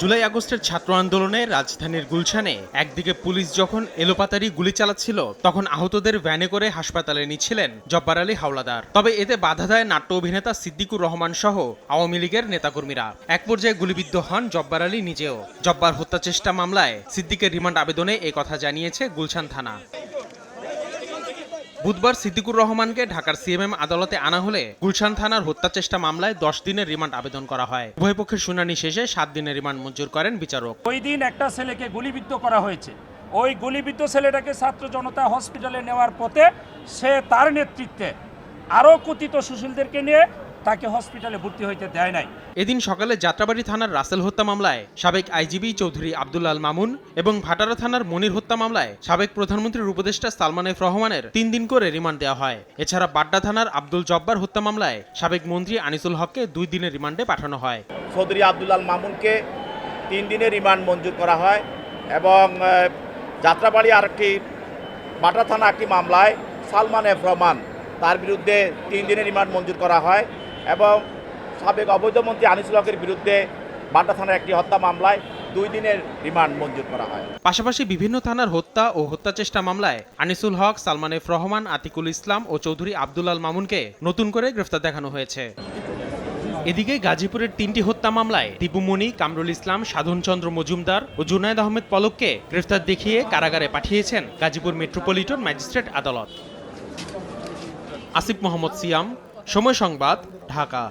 জুলাই আগস্টের ছাত্র আন্দোলনে রাজধানীর গুলশানে একদিকে পুলিশ যখন এলোপাতারি গুলি চালাচ্ছিল, তখন আহতদের ভ্যানে করে হাসপাতালে নিচ্ছিলেন জব্বার আলী হাওলাদার। তবে এতে বাধা দেয় নাট্য অভিনেতা সিদ্দিকুর রহমান সহ আওয়ামী লীগের নেতাকর্মীরা। এক পর্যায়ে গুলিবিদ্ধ হন জব্বার আলী নিজেও। জব্বার হত্যা চেষ্টা মামলায় সিদ্দিকের রিমান্ড আবেদনে এ কথা জানিয়েছে গুলশান থানা। বুধবার সিদ্দিকুর রহমানকে ঢাকার সিএমএম আদালতে আনা হলে গুলশান থানার হত্যা চেষ্টা মামলায় দশ দিনের রিমান্ড আবেদন করা হয়। উভয় পক্ষের শুনানি শেষে সাত দিনের রিমান্ড মঞ্জুর করেন বিচারক। ওই দিন একটা ছেলেকে গুলিবিদ্ধ করা হয়েছে। ওই গুলিবিদ্ধ ছেলেটাকে ছাত্র জনতা হসপিটালে নেওয়ার পথে সে তার নেতৃত্বে আরও কথিত সুশীলদেরকে নিয়ে তাকে হসপিটালে ভর্তি হইতে দেয় নাই। এদিন সকালে যাত্রাবাড়ি থানার রাসেল হত্যা মামলায় সাবেক আইজিবি চৌধুরী আব্দুল্লাল মামুন এবং ভাটারা থানার মনির হত্যা মামলায় সাবেক প্রধানমন্ত্রীর উপদেষ্টা সালমান এফ রহমানের তিন দিন করে রিমান্ড দেওয়া হয়। এছাড়া বাড্ডা থানার আব্দুল জব্বার হত্যা মামলায় সাবেক মন্ত্রী আনিসুল হককে দুই দিনের রিমান্ডে পাঠানো হয়। চৌধুরী আব্দুল্লাল মামুনকে তিন দিনের রিমান্ড মঞ্জুর করা হয় এবং যাত্রাবাড়ি আরেকটি বাটা থানা একটি মামলায় সালমান এফ রহমান তার বিরুদ্ধে তিন দিনের রিমান্ড মঞ্জুর করা হয়। এবং সাবেক অবৈধমন্ত্রী আনিসুল হকের বিরুদ্ধে বাটা থানার একটি হত্যা মামলায় দুই দিনের রিমান্ড মঞ্জুর করা হয়। পাশাপাশি বিভিন্ন থানার হত্যা ও হত্যা চেষ্টা মামলায় আনিসুল হক, সালমান এফ রহমান, আতিকুল ইসলাম ও চৌধুরী আব্দুল্লাল মামুনকে নতুন করে গ্রেফতার দেখানো হয়েছে। এদিকে গাজীপুরের তিনটি হত্যা মামলায় দীপুমণি কামরুল ইসলাম সাধনচন্দ্র মজুমদার ও জুনায়দ আহমেদ পলককে গ্রেফতার দেখিয়ে কারাগারে পাঠিয়েছেন গাজীপুর মেট্রোপলিটন ম্যাজিস্ট্রেট আদালত। আসিফ মোহাম্মদ সিয়াম সময় সংবাদ ঢাকা।